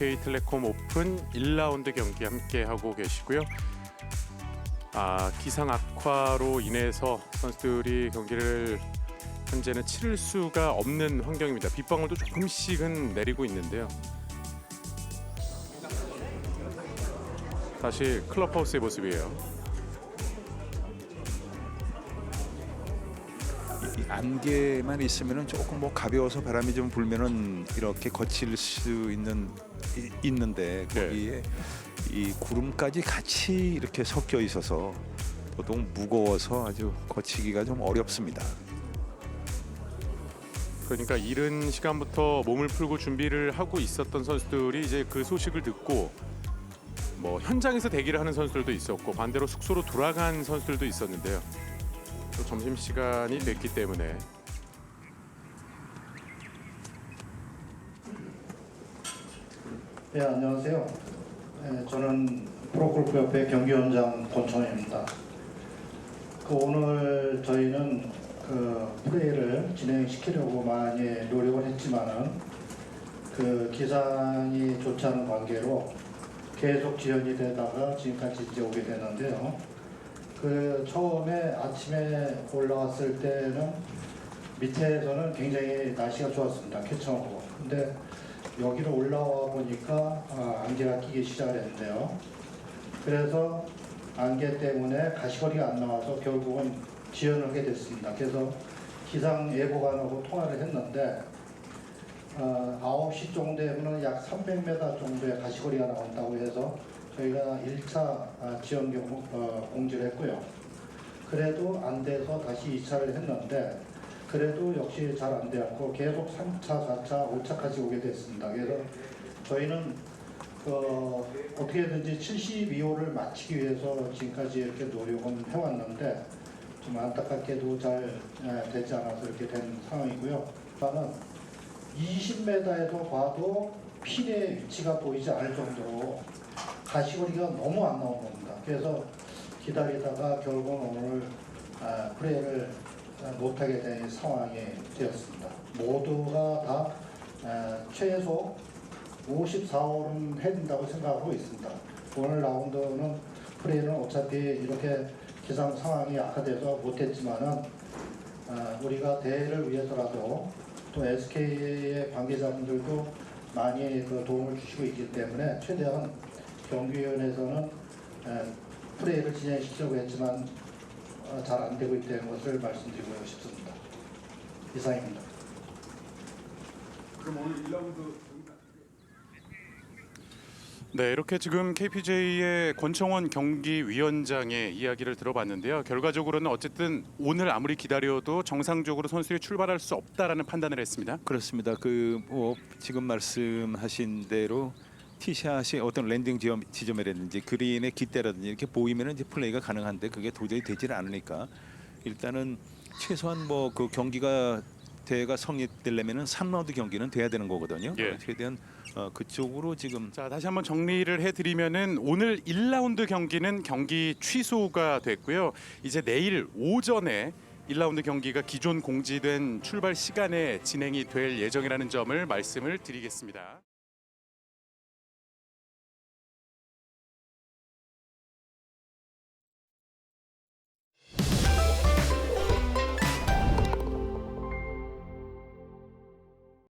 KT레콤 오픈 1라운드 경기 함께 하고 계시고요. 아 기상 악화로 인해서 선수들이 경기를 현재는 치를 수가 없는 환경입니다. 빗방울도 조금씩은 내리고 있는데요. 다시 클럽하우스의 모습이에요. 안개만 있으면은 조금 뭐 가벼워서 바람이 좀 불면은 이렇게 거칠 수 있는 이- 있는데 네. 거기에 이 구름까지 같이 이렇게 섞여 있어서 보통 무거워서 아주 거치기가 좀 어렵습니다. 그러니까 이른 시간부터 몸을 풀고 준비를 하고 있었던 선수들이 이제 그 소식을 듣고 뭐 현장에서 대기를 하는 선수들도 있었고 반대로 숙소로 돌아간 선수들도 있었는데요. 또 점심 시간이 됐기 때문에 네, 안녕하세요. 네, 저는 프로골프협회 경기원장 권총입니다. 그 오늘 저희는 그 플레이를 진행시키려고 많이 노력을 했지만은 그 기상이 좋지 않은 관계로 계속 지연이 되다가 지금까지 이제 오게 되는데요. 그 처음에 아침에 올라왔을 때는 밑에서는 굉장히 날씨가 좋았습니다. 쾌청하고. 근데 여기로 올라와 보니까 아, 안개가 끼기 시작을 했는데요. 그래서 안개 때문에 가시거리가 안 나와서 결국은 지연을 하게 됐습니다. 그래서 기상 예보관하고 통화를 했는데 어, 9시 정도 되면 약 300m 정도의 가시거리가 나온다고 해서 저희가 1차 아, 지연 경고 어, 공지를 했고요. 그래도 안 돼서 다시 2차를 했는데 그래도 역시 잘 안 되었고 계속 3차, 4차, 5차까지 오게 됐습니다. 그래서 저희는 어, 어떻게든지 72호를 마치기 위해서 지금까지 이렇게 노력은 해왔는데 좀 안타깝게도 잘 에, 되지 않아서 이렇게 된 상황이고요. 저는 20m에서 봐도 핀의 위치가 보이지 않을 정도로 가시거리가 너무 안 나온 겁니다. 그래서 기다리다가 결국은 오늘 아, 플레이를 아, 못하게 된 상황이 되었습니다. 모두가 다 아, 최소 54홀은 해야 된다고 생각하고 있습니다. 오늘 라운드는 플레이는 어차피 이렇게 기상 상황이 악화돼서 못했지만은 아, 우리가 대회를 위해서라도 또 SK의 관계자분들도 많이 그 도움을 주시고 있기 때문에 최대한 경기위원회에서는 에, 플레이를 진행시키려고 했지만 어, 잘안 되고 있다는 것을 말씀드리고 싶습니다. 이상입니다. 네 이렇게 지금 KPJ의 권청원 경기위원장의 이야기를 들어봤는데요. 결과적으로는 어쨌든 오늘 아무리 기다려도 정상적으로 선수들이 출발할 수 없다라는 판단을 했습니다. 그렇습니다. 그 뭐 지금 말씀하신 대로 티샷이 어떤 랜딩 지점, 지점이라든지 그린의 깃대라든지 이렇게 보이면은 이제 플레이가 가능한데 그게 도저히 되질 않으니까 일단은 최소한 뭐 그 경기가 대회가 성립되려면은 3라운드 경기는 돼야 되는 거거든요. 예. 최대한 어, 그쪽으로 지금 자 다시 한번 정리를 해드리면은 오늘 1라운드 경기는 경기 취소가 됐고요. 이제 내일 오전에 1라운드 경기가 기존 공지된 출발 시간에 진행이 될 예정이라는 점을 말씀을 드리겠습니다.